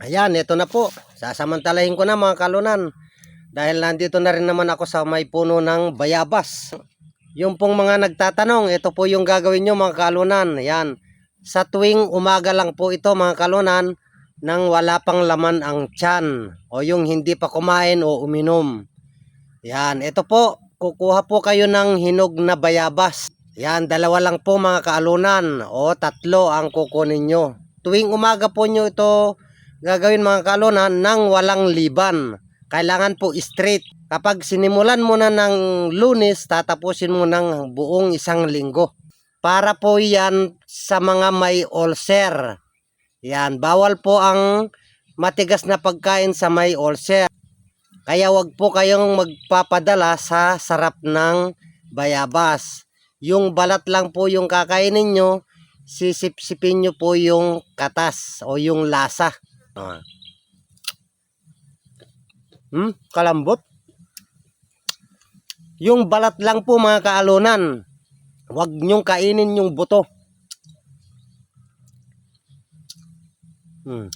Ayan, ito na po. Sasamantalahin ko na mga kalunan. Dahil nandito na rin naman ako sa may puno ng bayabas. Yung pong mga nagtatanong, ito po yung gagawin nyo mga kalunan. Ayan. Sa tuwing umaga lang po ito mga kalunan, nang wala pang laman ang tiyan. O yung hindi pa kumain o uminom. Yan, ito po. Kukuha po kayo ng hinog na bayabas. Yan, dalawa lang po mga kaalunan. O tatlo ang kukunin nyo. Tuwing umaga po nyo ito gagawin mga kaalunan nang walang liban. Kailangan po straight. Kapag sinimulan mo na ng lunes, tatapusin mo ng buong isang linggo. Para po yan sa mga may ulcer. Yan, bawal po ang matigas na pagkain sa may ulcer. Kaya wag po kayong magpapadala sa sarap ng bayabas. Yung balat lang po yung kakainin nyo, sisipsipin nyo po yung katas o yung lasa. Ah. Hmm, kalambot. Yung balat lang po mga kaalunan. Huwag nyong kainin yung buto. Hmm.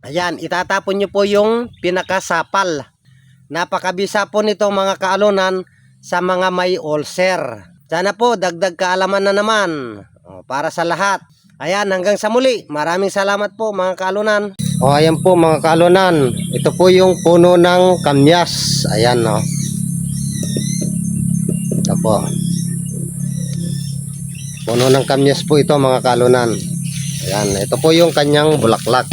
Ayan, itatapon nyo po yung pinakasapal. Napakabisa po nito mga kaalunan sa mga may ulcer. Sana po, dagdag kaalaman na naman o, para sa lahat. Ayan, hanggang sa muli. Maraming salamat po mga kaalunan. O, ayan po mga kaalunan. Ito po yung puno ng kamyas. Ayan, no. Ito po. Puno ng kamyas po ito mga kaalunan. Ayan, ito po yung kanyang bulaklak.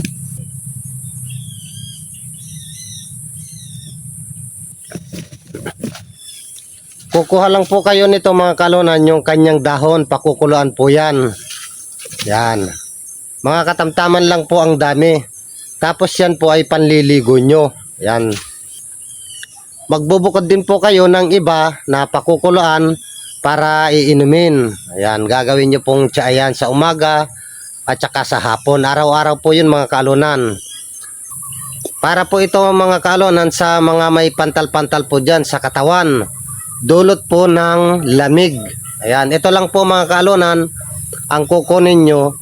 Kukuha lang po kayo nito mga kalunan yung kanyang dahon, pakukuluan po yan. Yan. Mga katamtaman lang po ang dami. Tapos yan po ay panliligo nyo. Yan. Magbubukod din po kayo ng iba na pakukuluan para iinumin. Ayan, gagawin nyo pong tsayan sa umaga at saka sa hapon. Araw-araw po yun mga kalunan. Para po ito mga kalunan sa mga may pantal-pantal po dyan sa katawan dulot po ng lamig. Ayan, ito lang po mga kalunan ang kukunin nyo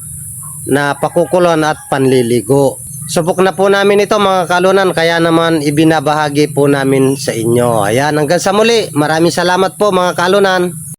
na pakukulon at panliligo. Subok na po namin ito mga kalunan kaya naman ibinabahagi po namin sa inyo. Ayan, hanggang sa muli. Maraming salamat po mga kalunan.